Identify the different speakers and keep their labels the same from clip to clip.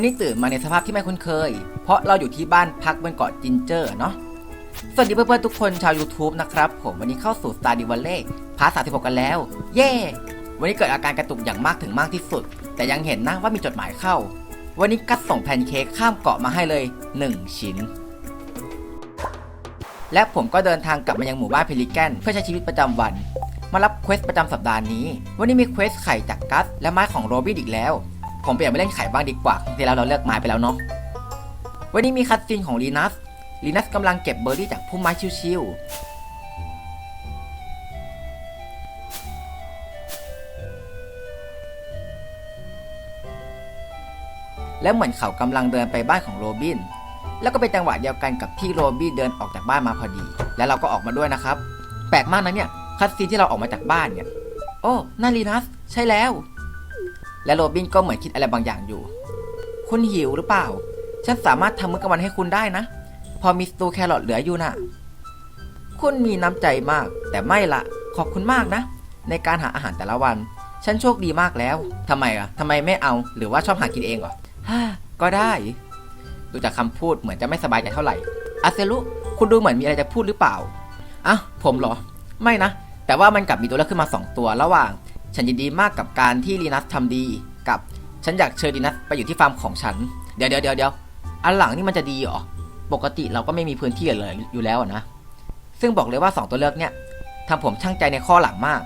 Speaker 1: วันนี้ตื่นมาในสภาพที่ไม่คุ้นเคย เพราะเราอยู่ที่บ้านพักบนเกาะจินเจอร์เนาะ สวัสดีเพื่อนๆทุกคนชาว YouTube นะครับ ผมวันนี้เข้าสู่ Star d i v a l l e y พาร์ท36 กันแล้ว เย้วันนี้เกิดอาการกระตุกอย่างมากถึงมากที่สุด แต่ยังเห็นนะว่ามีจดหมายเข้า วันนี้กัดส่งแพนเค้กข้ามเกาะมาให้เลย 1 ชิ้น และผมก็เดินทางกลับมายังหมู่บ้านเพลิแกนเพื่อใช้ชีวิตประจำวันมารับเควสประจำสัปดาห์นี้ วันนี้มีเควสไข่จากกัสและไม้ของโรบินอีกแล้ว ผมเปลี่ยนไปเล่นไข่บ้างดีกว่าที่แล้วเราเลือกไม้ไปแล้วเนาะ วันนี้มีคัตซีนของลีนัส ลีนัสกำลังเก็บเบอร์รี่จากพุ่มไม้ชิวๆ แล้วเหมือนเขากำลังเดินไปบ้านของโรบิน แล้วก็เป็นจังหวะเดียวกันกับที่โรบินเดินออกจากบ้านมาพอดี แล้วเราก็ออกมาด้วยนะครับ แปลกมากนะเนี่ย คัตซีนที่เราออกมาจากบ้านเนี่ย โอ้นั่นลีนัส ใช่แล้ว และโรบินก็เหมือนคิดอะไรบางอย่างอยู่ คุณหิวหรือเปล่า ฉันสามารถทำมื้อกลางวันให้คุณได้นะ พอมีสตูแครอทเหลืออยู่น่ะ คุณมีน้ำใจมาก แต่ไม่ละขอบคุณมากนะ ในการหาอาหารแต่ละวัน ฉันโชคดีมากแล้วทำไมอะทำไมไม่เอา หรือว่าชอบหากินเองเหรอฮ่าก็ได้ ดูจากคำพูดเหมือนจะไม่สบายใจเท่าไหร่อาเซลุคุณดูเหมือนมีอะไรจะพูดหรือเปล่าอะผมเหรอ ไม่นะ แต่ว่ามันกลับมีตัวเลือกขึ้นมา 2 ตัวระหว่าง ฉันยินดีมากกับการที่ลีนัสทำดีกับฉันอยากเชิญลีนัสไปอยู่ที่ฟาร์มของฉัน เดี๋ยวเดี๋ยวเดี๋ยวเดี๋ยวอันหลังนี่มันจะดีเหรอ ปกติเราก็ไม่มีพื้นที่เลยอยู่แล้วนะ ซึ่งบอกเลยว่า 2 ตัวเลือกเนี่ยทำผมช่างใจในข้อหลังมาก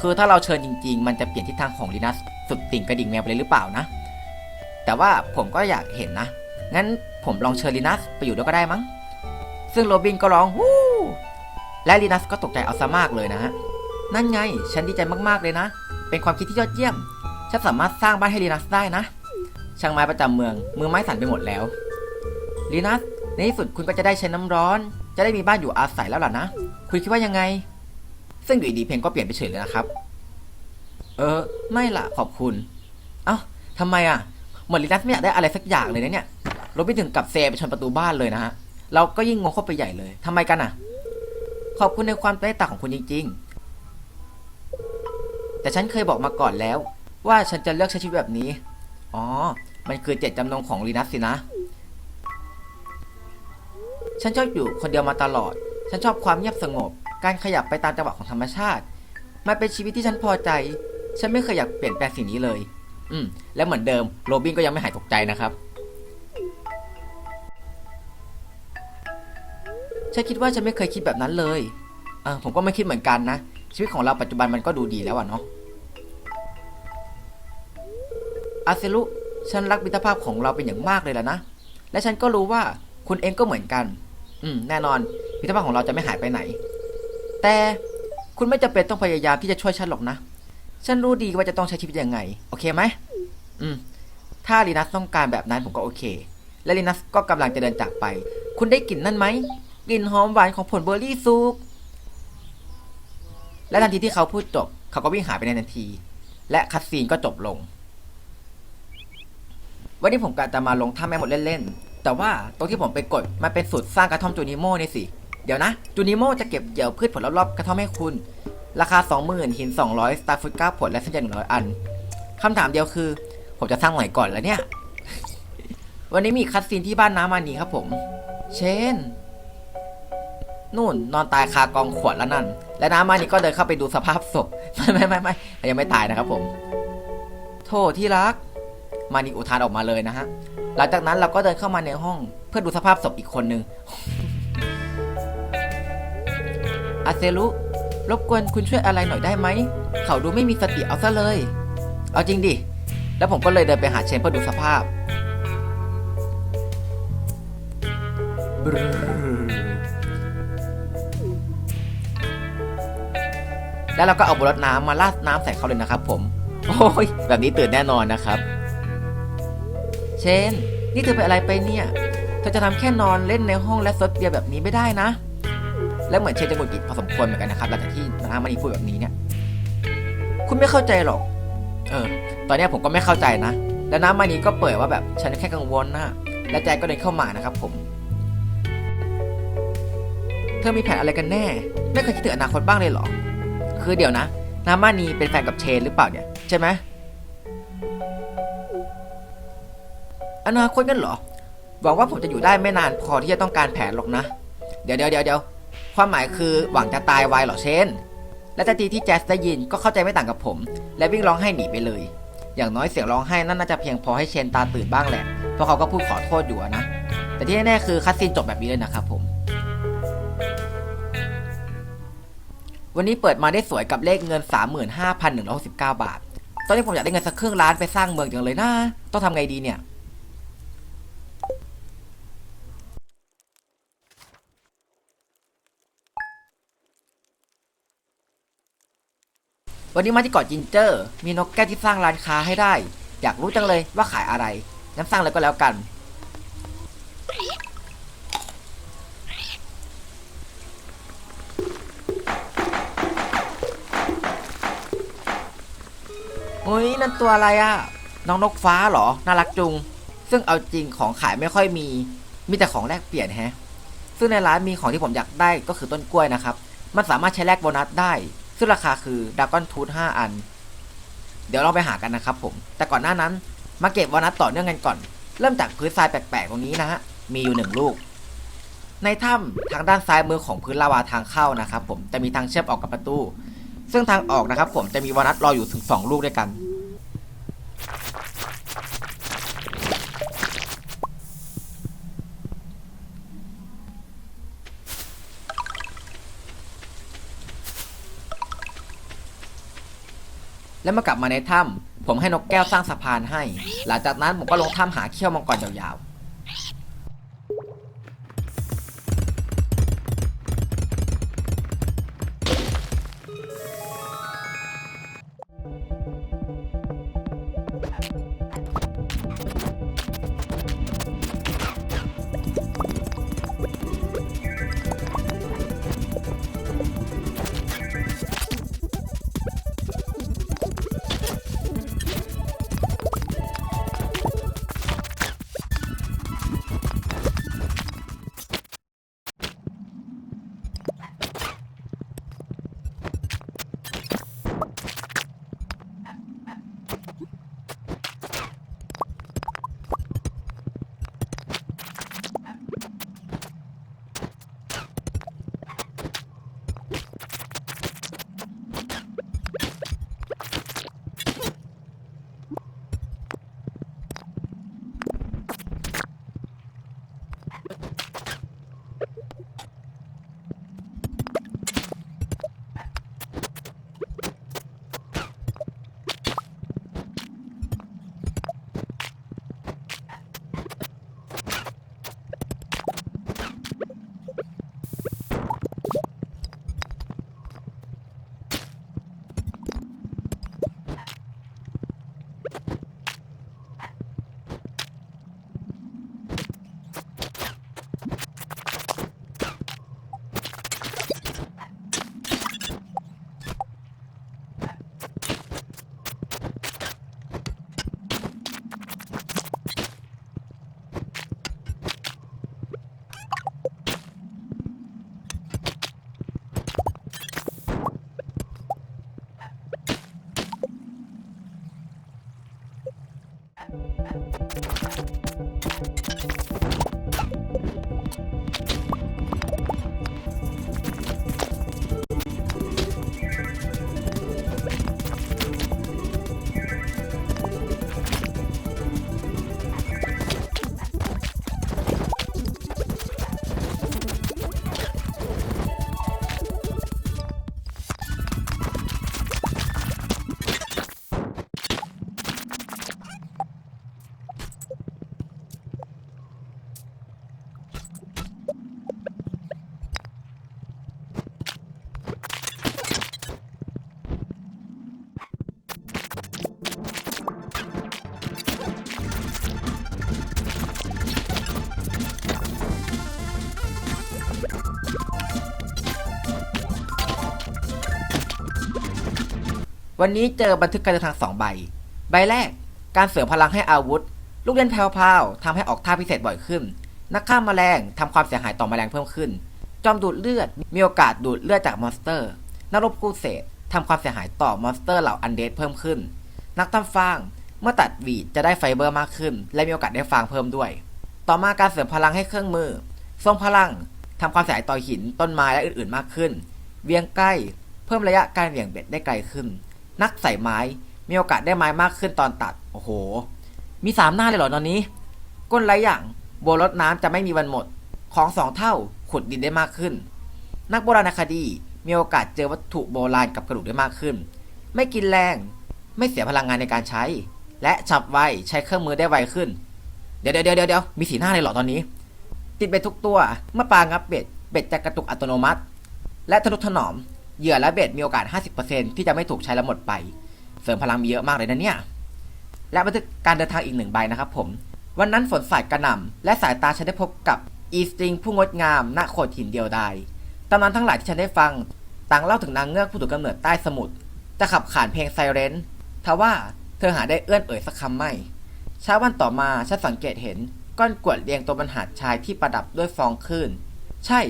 Speaker 1: คือถ้าเราเชิญจริง ๆ มันจะเปลี่ยนทิศทางของลีนัสสุดติ่งกระดิ่งแมวไปเลยหรือเปล่านะ แต่ว่าผมก็อยากเห็นนะ งั้นผมลองเชิญลีนัสไปอยู่ด้วยก็ได้มั้ง ซึ่งโรบินก็ร้องวู้และลีนัสก็ตกใจเอาซะมากเลยนะฮะ นั่นไง ฉันดีใจมากๆเลยนะ เป็นความคิดที่ยอดเยี่ยม ฉันสามารถสร้างบ้านให้ลีนัสได้นะ ช่างไม้ประจำเมือง มือไม้สั่นไปหมดแล้ว ลีนัส ในที่สุดคุณก็จะได้ใช้น้ำร้อน จะได้มีบ้านอยู่อาศัยแล้วล่ะนะ คุณคิดว่ายังไง ซึ่งอยู่ดีเพลงก็เปลี่ยนไปเฉยเลยนะครับ เออ ไม่ละขอบคุณ เอ้าทำไมอะเหมือนลีนัสไม่อยากได้อะไรสักอย่างเลยนะเนี่ยรบินถึงกับเซไปชนประตูบ้านเลยนะฮะ เราก็ยิ่งงงเข้าไปใหญ่เลยทำไมกันอะ ขอบคุณในความเมตตาของคุณจริง ๆ แต่ฉันเคยบอกมาก่อนแล้ว ว่าฉันจะเลือกใช้ชีวิตแบบนี้ อ๋อ มันคือเจตจำนงของลีนัสสินะ ฉันชอบอยู่คนเดียวมาตลอด ฉันชอบความเงียบสงบ การขยับไปตามจังหวะของธรรมชาติ มันเป็นชีวิตที่ฉันพอใจ ฉันไม่เคยอยากเปลี่ยนแปลงสิ่งนี้เลย อืม และเหมือนเดิมโรบินก็ยังไม่หายตกใจนะครับ ฉันคิดว่าฉันไม่เคยคิดแบบนั้นเลยอ่าผมก็ไม่คิดเหมือนกันนะชีวิตของเราปัจจุบันมันก็ดูดีแล้วอะเนาะ อาเซลุฉันรักมิตรภาพของเราเป็นอย่างมากเลยล่ะนะ และฉันก็รู้ว่าคุณเองก็เหมือนกัน อืม แน่นอนมิตรภาพของเราจะไม่หายไปไหน แต่คุณไม่จำเป็นต้องพยายามที่จะช่วยฉันหรอกนะ ฉันรู้ดีว่าจะต้องใช้ชีวิตยังไง โอเคไหม อืม ถ้าลีนัสต้องการแบบนั้นผมก็โอเค และลีนัสก็กำลังจะเดินจากไป คุณได้กลิ่นนั่นไหม กลิ่นหอมหวานของผลเบอร์รี่ซุกและทันทีที่เขาพูดจบ เขาก็วิ่งหายไปในทันที และคัดซีนก็จบลง วันนี้ผมกะจะมาลงท่าแม่หมดเล่นๆ แต่ว่าตรงที่ผมไปกดมันเป็นสูตรสร้างกระท่อมจูนิโม่นี่สิ เดี๋ยวนะ จูนิโม่จะเก็บเกี่ยวพืชผลรอบๆกระท่อมให้คุณ ราคา 20,000หิน 200 สตาร์ฟุต9ผลและเส้นใย100 อันคำถามเดียวคือ ผมจะสร้างไหนก่อนแล้วเนี่ย วันนี้มีคัดซีนที่บ้านน้ำมานีครับผม เชนนู่นนอนตายคากองขวดแล้วนั่น และน้ำมานีก็เดินเข้าไปดูสภาพศพ ไม่ไม่ไม่ไม่ยังไม่ตายนะครับผม โทษที่รัก มานีอุทานออกมาเลยนะฮะ หลังจากนั้นเราก็เดินเข้ามาในห้องเพื่อดูสภาพศพอีกคนนึงอาเซลุรบกวนคุณช่วยอะไรหน่อยได้ไหม เขาดูไม่มีสติเอาซะเลย เอาจริงดิ แล้วผมก็เลยเดินไปหาเชนเพื่อดูสภาพบแล้วเราก็เอาบรดน้ำมาราดน้ำใส่เขาเลยนะครับผม โอ้ย แบบนี้ตื่นแน่นอนนะครับ เชน นี่เธอเป็นอะไรไปเนี่ย เธอจะทำแค่นอนเล่นในห้องและซดเบียร์แบบนี้ไม่ได้นะ และเหมือนเชนจะหงุดหงิดพอสมควรเหมือนกันนะครับหลังจากที่น้ำมันนีพูดแบบนี้เนี่ย คุณไม่เข้าใจหรอก เออ ตอนนี้ผมก็ไม่เข้าใจนะ แล้วน้ำมันีก็เปิดว่าแบบฉันแค่กังวลนะ และแจก็เดินเข้ามานะครับ ผม เธอมีแผนอะไรกันแน่ ไม่เคยคิดถึงอนาคตบ้างเลยหรอ คือเดี๋ยวนะน้ำมานีเป็นแฟนกับเชนหรือเปล่าเนี่ยใช่ไหม อนาคตกันเหรอหวังว่าผมจะอยู่ได้ไม่นานพอที่จะต้องการแผนหรอกนะ เดี๋ยวเดี๋ยวเดี๋ยวเดี๋ยวความหมายคือหวังจะตายไวเหรอเชนและทันทีที่แจสได้ยินก็เข้าใจไม่ต่างกับผม และวิ่งร้องไห้หนีไปเลย อย่างน้อยเสียงร้องไห้นั่นน่าจะเพียงพอให้เชนตาตื่นบ้างแหละ เพราะเขาก็พูดขอโทษอยู่นะ แต่ที่แน่ๆคือคัสซีนจบแบบนี้เลยนะครับผม วันนี้เปิดมาได้สวยกับเลขเงิน 35,169 บาท ตอนนี้ผมอยากได้เงินสักครึ่งล้านไปสร้างเมืองจังเลยนะ ต้องทำไงดีเนี่ย วันนี้มาที่เกาะจินเจอร์ มีนกแก้วที่สร้างร้านค้าให้ได้ อยากรู้จังเลยว่าขายอะไรงั้นสร้างเลยก็แล้วกันอุ้ยนั่นตัวอะไรอะน้องนกฟ้าเหรอ น่ารักจุง ซึ่งเอาจริงของขายไม่ค่อยมี มีแต่ของแลกเปลี่ยนแฮะ ซึ่งในร้านมีของที่ผมอยากได้ก็คือต้นกล้วยนะครับ มันสามารถใช้แลกโบนัสได้ ซึ่งราคาคือดากอนทูธ5อัน เดี๋ยวเราไปหากันนะครับผม แต่ก่อนหน้านั้นมาเก็บวอนัทต่อเนื่องกันก่อน เริ่มจากพื้นทรายแปลกๆตรงนี้นะฮะ มีอยู่หนึ่งลูก ในถ้ำทางด้านซ้ายมือของพื้นลาวาทางเข้านะครับผม จะมีทางเชื่อมออกกับประตู ซึ่งทางออกนะครับผมจะมีวอนัทรออยู่ถึง 2 ลูกด้วยกัน แล้วมากลับมาในถ้ำผมให้นกแก้วสร้างสะพานให้ หลังจากนั้นผมก็ลงถ้ำหาเขี้ยวมังกรยาว วันนี้เจอบันทึกการเดินทางสองใบ ใบแรก การเสริมพลังให้อาวุธ ลูกเล่นแพรวๆทำให้ออกท่าพิเศษบ่อยขึ้น นักฆ่าแมลงทำความเสียหายต่อแมลงเพิ่มขึ้น จอมดูดเลือด มีโอกาสดูดเลือดจากมอนสเตอร์ นักรบกู้เศษทำความเสียหายต่อมอนสเตอร์เหล่าอันเดดเพิ่มขึ้น นักทำฟาง เมื่อตัดวีดจะได้ไฟเบอร์มากขึ้น และมีโอกาสได้ฟางเพิ่มด้วย ต่อมาการเสริมพลังให้เครื่องมือ ทรงพลังทำความเสียหายต่อหิน ต้นไม้และอื่นๆ มากขึ้น เวียงใกล้ เพิ่มระยะการเหวี่ยงเบ็ดได้ไกลขึ้น นักใส่ไม้ มีโอกาสได้ไม้มากขึ้นตอนตัด โอ้โห มีสามหน้าเลยเหรอตอนนี้ ก้นไรอย่างบัวรดน้ำจะไม่มีวันหมด ของสองเท่าขุดดินได้มากขึ้น นักโบราณคดีมีโอกาสเจอวัตถุโบราณกับกระดูกได้มากขึ้น ไม่กินแรง ไม่เสียพลังงานในการใช้ และฉับไวใช้เครื่องมือได้ไวขึ้น เดี๋ยวเดี๋ยวเดี๋ยวเดี๋ยวมีสีหน้าเลยเหรอตอนนี้ ติดเบ็ดทุกตัว เมื่อปลางับเบ็ด เบ็ดจะกระตุกอัตโนมัติ และทะนุถนอม เหยื่อและเบ็ดมีโอกาส 50%ที่จะไม่ถูกใช้แล้วหมดไป เสริมพลังมีเยอะมากเลยนะเนี่ย และบันทึกการเดินทางอีกหนึ่งใบนะครับผม วันนั้นฝนสาดกระหน่ำและสายตาฉันได้พบกับอีสติงผู้งดงามณโขดหินเดียวดายตำนานทั้งหลายที่ฉันได้ฟัง ต่างเล่าถึงนางเงือกผู้ถูกกำเนิดใต้สมุทรจะขับขานเพลงไซเรนทว่าเธอหาได้เอื้อนเอ่ยสักคำไม่เช้าวันต่อมาฉันสังเกตเห็นก้อนกรวดเรียงตัวบนหาดชายที่ประดับด้วยฟองคลื่น ใช่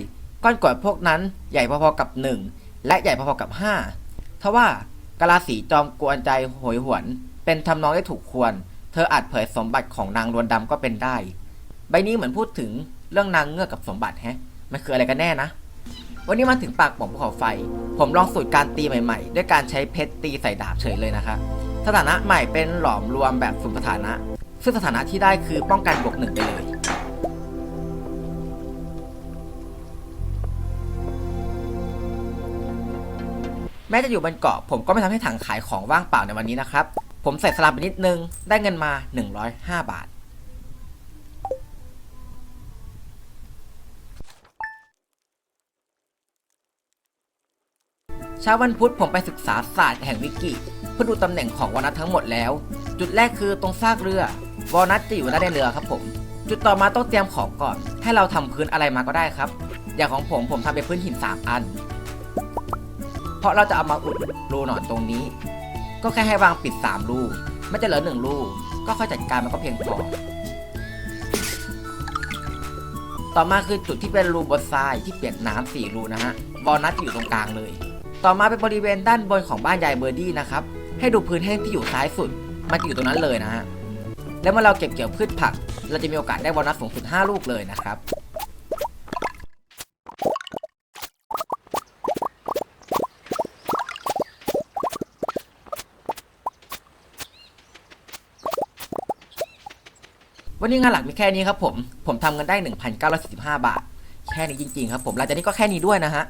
Speaker 1: ก้อนกรวดพวกนั้นใหญ่พอๆกับหนึ่ง และใหญ่พอๆกับห้าทว่ากะลาสีจอมกวนใจโหยหวน เป็นทำนองได้ถูกควร เธออาจเผยสมบัติของนางรวนดำก็เป็นได้ ใบนี้เหมือนพูดถึงเรื่องนางเงือกกับสมบัติแฮะ มันคืออะไรกันแน่นะ วันนี้มาถึงปากป่องภูเขาไฟ ผมลองสูตรการตีใหม่ๆ ด้วยการใช้เพชรตีใส่ดาบเฉยเลยนะคะสถานะใหม่เป็นหลอมรวมแบบสุ่มสถานะ ซึ่งสถานะที่ได้คือป้องกันบวกหนึ่งไปเลย แม้จะอยู่บนเกาะผมก็ไม่ทำให้ถังขายของว่างเปล่าในวันนี้นะครับ ผมใส่สลัมไปนิดนึง ได้เงินมา 105 บาท เช้าวันพุธผมไปศึกษาศาสตร์แห่งวิกิเพื่อดูตำแหน่งของวอนัททั้งหมดแล้ว จุดแรกคือตรงซากเรือ วอนัทจะอยู่ด้านในเรือครับผม จุดต่อมาต้องเตรียมของก่อน ให้เราทำพื้นอะไรมาก็ได้ครับ อย่างของผมผมทำเป็นพื้นหิน 3 อัน ราะเราจะเอามาอุดรูหนอนตรงนี้ ก็แค่ให้วางปิด 3 รูไม่จะเหลือ 1 รูก็ค่อยจัดการมันก็เพียงพอ ต่อมาคือจุดที่เป็นรูบนทรายที่เปียกน้ำสี่รูนะฮะวอลนัทอยู่ตรงกลางเลย ต่อมาเป็นบริเวณด้านบนของบ้านยายเบอร์ดี้นะครับให้ดูพื้นแห้งที่อยู่ซ้ายสุด มันจะอยู่ตรงนั้นเลยนะฮะแล้วเมื่อเราเก็บเกี่ยวพืชผัก เราจะมีโอกาสได้วอลนัทสูงสุด5ลูกเลยนะครับ วันนี้งานหลักมีแค่นี้ครับผม ผมทำเงินได้ 1,945 บาท แค่นี้จริง ๆ ครับผมหลังจากนี้ก็แค่นี้ด้วยนะฮะ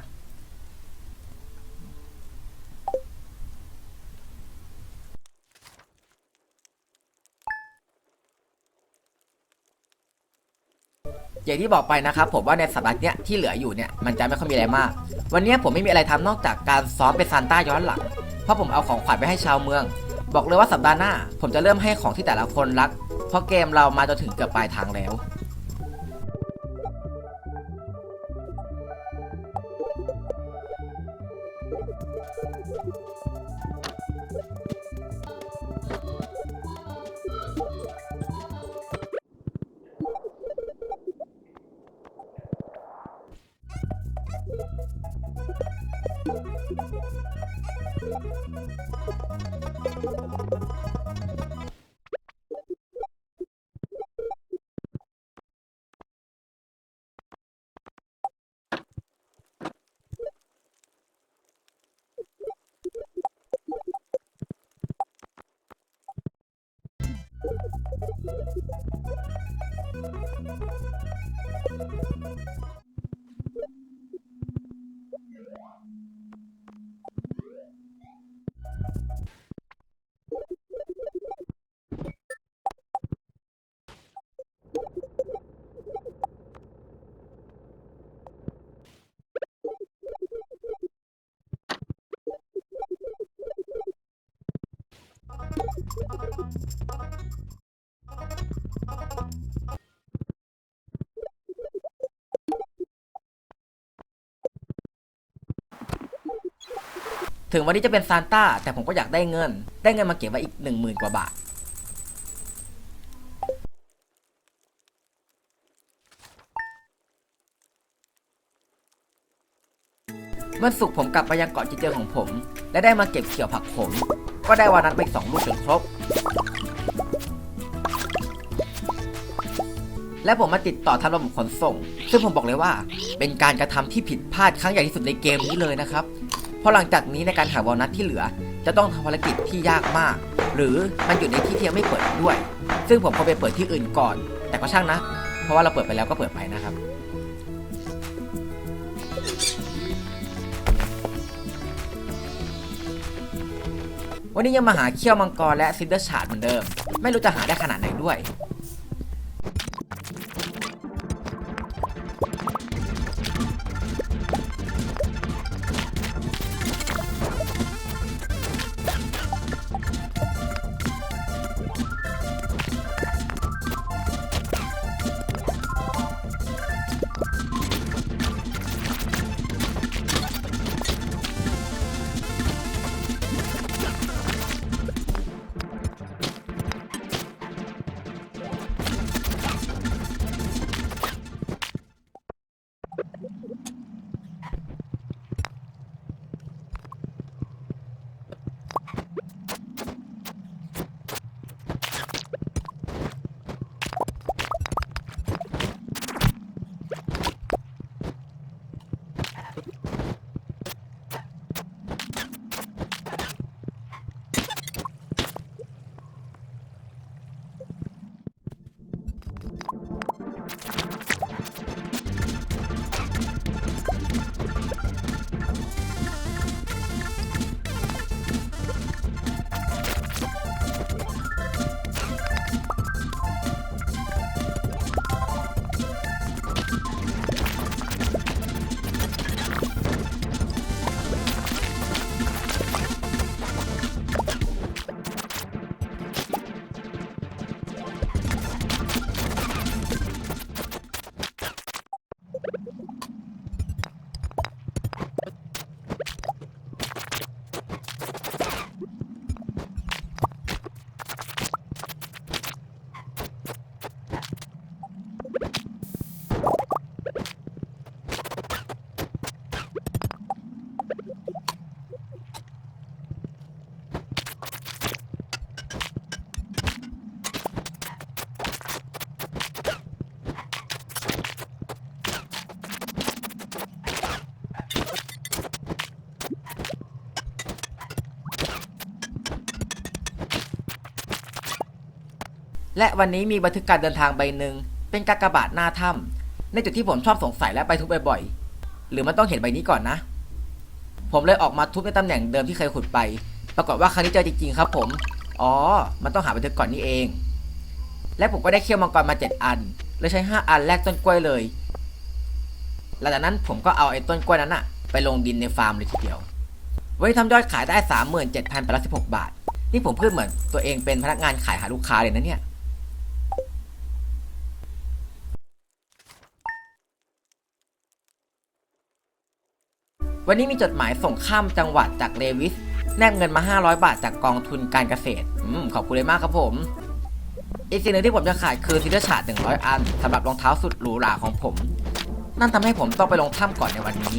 Speaker 1: อย่างที่บอกไปนะครับผมว่าในสัปดาห์นี้ที่เหลืออยู่เนี่ยมันจะไม่ค่อยมีอะไรมาก วันนี้ผมไม่มีอะไรทำนอกจากการซ้อมเป็นซานต้าย้อนหลัง เพราะผมเอาของขวัญไปให้ชาวเมือง บอกเลยว่าสัปดาห์หน้า ผมจะเริ่มให้ของที่แต่ละคนรัก เพราะเกมเรามาจนถึงเกือบปลายทางแล้ว ถึงวันนี้จะเป็นซานต้า แต่ผมก็อยากได้เงิน ได้เงินมาเก็บไว้อีกหนึ่งหมื่นกว่าบาท วันศุกร์ผมกลับไปยังเกาะจิเจอของผม และได้มาเก็บเกี่ยวผักผม ก็ได้วานัทไปสองลูกจนครบ และผมมาติดต่อทางระบบขนส่ง ซึ่งผมบอกเลยว่า เป็นการกระทำที่ผิดพลาดครั้งใหญ่ที่สุดในเกมนี้เลยนะครับ เพราะหลังจากนี้ในการหาวอลนัทที่เหลือ จะต้องทำภารกิจที่ยากมาก หรือมันอยู่ในที่ที่ยังไม่เปิดด้วย ซึ่งผมควไปเปิดที่อื่นก่อน แต่ก็ช่างนะ เพราะว่าเราเปิดไปแล้วก็เปิดไปนะครับ วันนี้ยังมาหาเขี้ยวมังกรและซินเดอร์ชาร์ดเหมือนเดิม ไม่รู้จะหาได้ขนาดไหนด้วย และวันนี้มีบันทึกการเดินทางใบหนึ่งเป็นกากบาทหน้าถ้ำในจุดที่ผมชอบสงสัยและไปทุบบ่อยๆ หรือมันต้องเห็นใบนี้ก่อนนะ ผมเลยออกมาทุบในตำแหน่งเดิมที่เคยขุดไป ปรากฏว่าครั้งนี้เจอจริงๆครับผม อ๋อ มันต้องหาบันทึกก่อนนี่เอง และผมก็ได้เขี้ยวมังกรมา 7 อัน เลยใช้ 5 อันแลกต้นกล้วยเลย หลังจากนั้นผมก็เอาไอ้ต้นกล้วยนั้นอะไปลงดินในฟาร์มเลยทีเดียววันนี้ทำยอดขายได้ 37,816 บาท นี่ผมพูดเหมือนตัวเองเป็นพนักงานขายหาลูกค้าเลยนะเนี่ย วันนี้มีจดหมายส่งข้ามจังหวัดจากเลวิส แนบเงินมา 500 บาทจากกองทุนการเกษตรอืมขอบคุณเลยมากครับผม อีกสิ่งหนึ่งที่ผมจะขายคือซิลเดอร์ชาร์ด100 อันสำหรับรองเท้าสุดหรูหราของผม นั่นทำให้ผมต้องไปลงถ้ำก่อนในวันนี้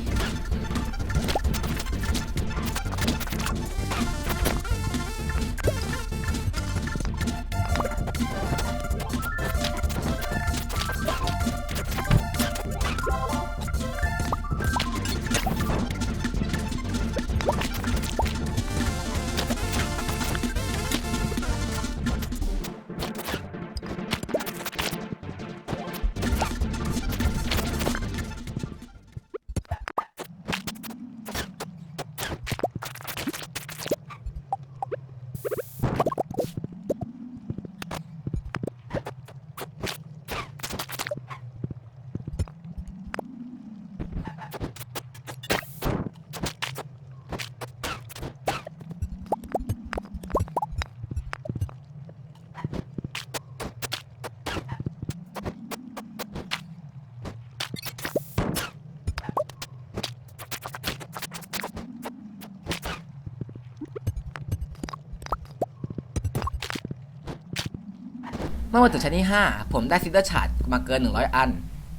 Speaker 1: มื่อมาถึงชั้นที่ 5 ผมได้ซิเดอร์ชาร์ดมาเกิน 100 อัน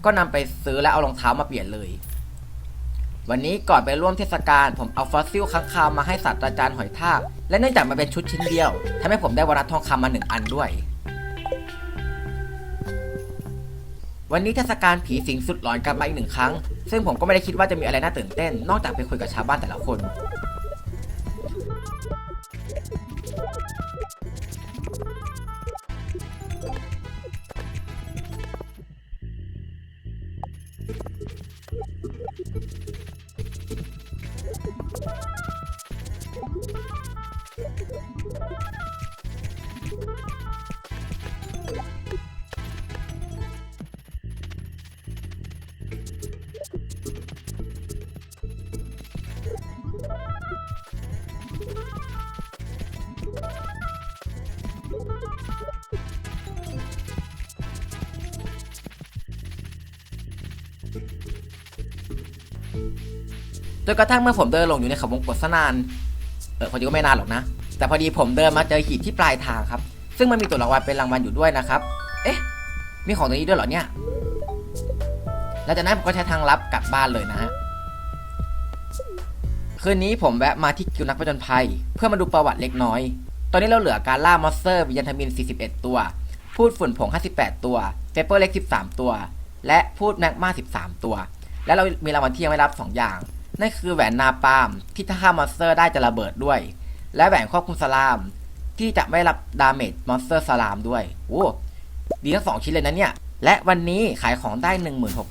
Speaker 1: ก็นำไปซื้อและเอารองเท้ามาเปลี่ยนเลย วันนี้ก่อนไปร่วมเทศกาลผมเอาฟอสซิลค้างคาวมาให้ศาสตราจารย์หอยทากและเนื่องจากมันเป็นชุดชิ้นเดียวทำให้ผมได้วรัตทองคำมาหนึ่งอันด้วย วันนี้เทศกาลผีสิงสุดหลอนกลับมาอีกหนึ่งครั้ง ซึ่งผมก็ไม่ได้คิดว่าจะมีอะไรน่าตื่นเต้น นอกจากไปคุยกับชาวบ้านแต่ละคน จนกระทั่งเมื่อผมเดินลงอยู่ในเขาวงกตซะนานเออพอดีก็ไม่นานหรอกนะ แต่พอดีผมเดินมาเจอหีบที่ปลายทางครับ ซึ่งมันมีตัวรางวัลเป็นรางวัลอยู่ด้วยนะครับ เอ๊ะ มีของตรงนี้ด้วยเหรอเนี่ย แล้วจากนั้นผมก็ใช้ทางลับกลับบ้านเลยนะฮะ คืนนี้ผมแวะมาที่กิวนักผจญภัย เพื่อมาดูประวัติเล็กน้อย ตอนนี้เราเหลือการล่ามอสเตอร์วิญญาณทมิน 41 ตัว พูดฝุ่นผง 58 ตัวเปเปอร์เล็ก 13 ตัว และพูดแมกมา 13 ตัว และเรามีรางวัลที่ยังไม่รับ 2 อย่าง นั่นคือแหวนนาปาล์มที่ถ้าฆ่ามอนสเตอร์ได้จะระเบิดด้วย และแหวนควบคุมสลาม ที่จะไม่รับดาเมจมอนสเตอร์สลามด้วยโอ้ดีทั้งสองชิ้นเลยนะเนี่ย และวันนี้ขายของได้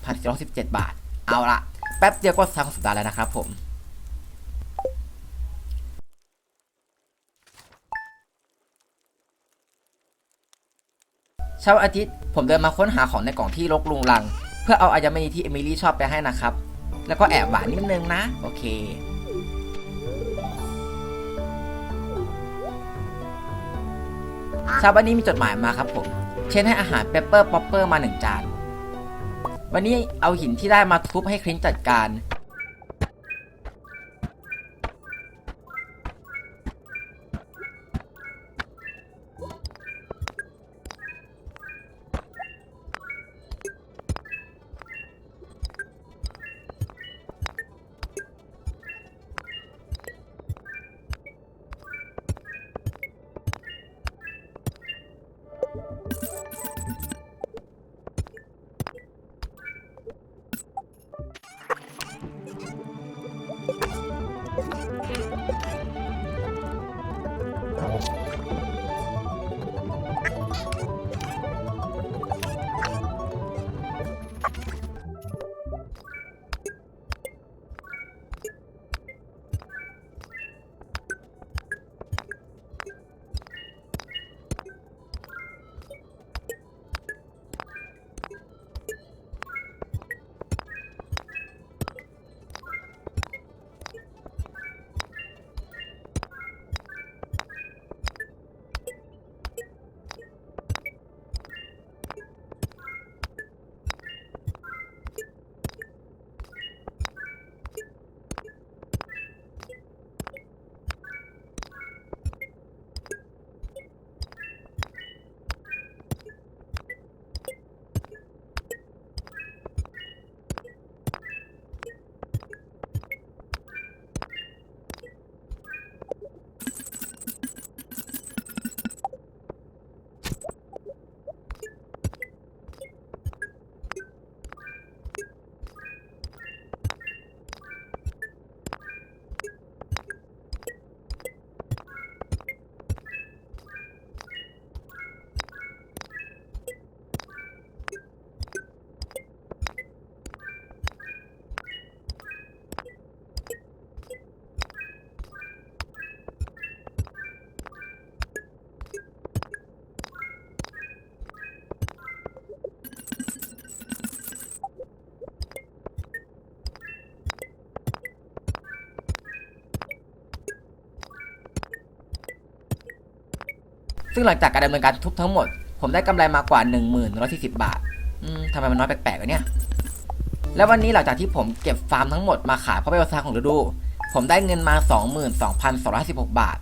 Speaker 1: 16,417 บาท เอาละแป๊บเดียวก็ทั้งสัปดาห์แล้วนะครับผมเช้าอาทิตย์ผมเดินมาค้นหาของในกล่องที่รกลุงลัง เพื่อเอาอายมณีที่เอมิลี่ชอบไปให้นะครับ แล้วก็แอบหวานนิดนึงนะ โอเคเช้าวันนี้มีจดหมายมาครับผม เช่นให้อาหารเปปเปอร์ป๊อปเปอร์มาหนึ่งจาน วันนี้เอาหินที่ได้มาทุบให้คลินจัดการ ซึ่งหลังจากการดำเนินการทุบทั้งหมด ผมได้กำไรมากกว่า 1,140 บาททำไมมันน้อยแปลกๆวะเนี่ย แล้ววันนี้หลังจากที่ผมเก็บฟาร์มทั้งหมดมาขายเพราะเป็นวันของฤดู ผมได้เงินมา 22,216บาท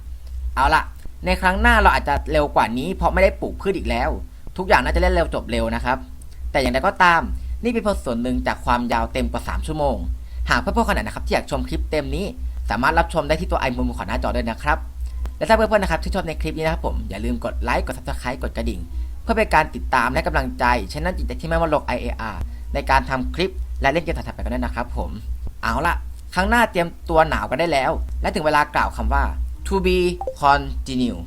Speaker 1: เอาละในครั้งหน้าเราอาจจะเร็วกว่านี้เพราะไม่ได้ปลูกพืชอีกแล้ว ทุกอย่างน่าจะเล่นเร็วจบเร็วนะครับ แต่อย่างไรก็ตาม นี่เป็นเพียงส่วนหนึ่งจากความยาวเต็มกว่า 3 ชั่วโมง หากเพื่อนๆคนไหนนะครับที่อยากชมคลิปเต็มนี้ สามารถรับชมได้ที่ตัวไอมุมของหน้าจอด้วยนะครับ และถ้าเพื่อนๆนะครับที่ชอบในคลิปนี้นะครับผมอย่าลืมกดไลค์กด subscribe กดกระดิ่ง เพื่อเป็นการติดตามและกำลังใจฉะนั้นจิตใจที่ไม่ว่าลง IAR ในการทำคลิปและเล่นเกมถัดไปกันด้วยนะครับผมเอาละครั้งหน้าเตรียมตัวหนาวกันได้แล้ว และถึงเวลากล่าวคำว่า to be continue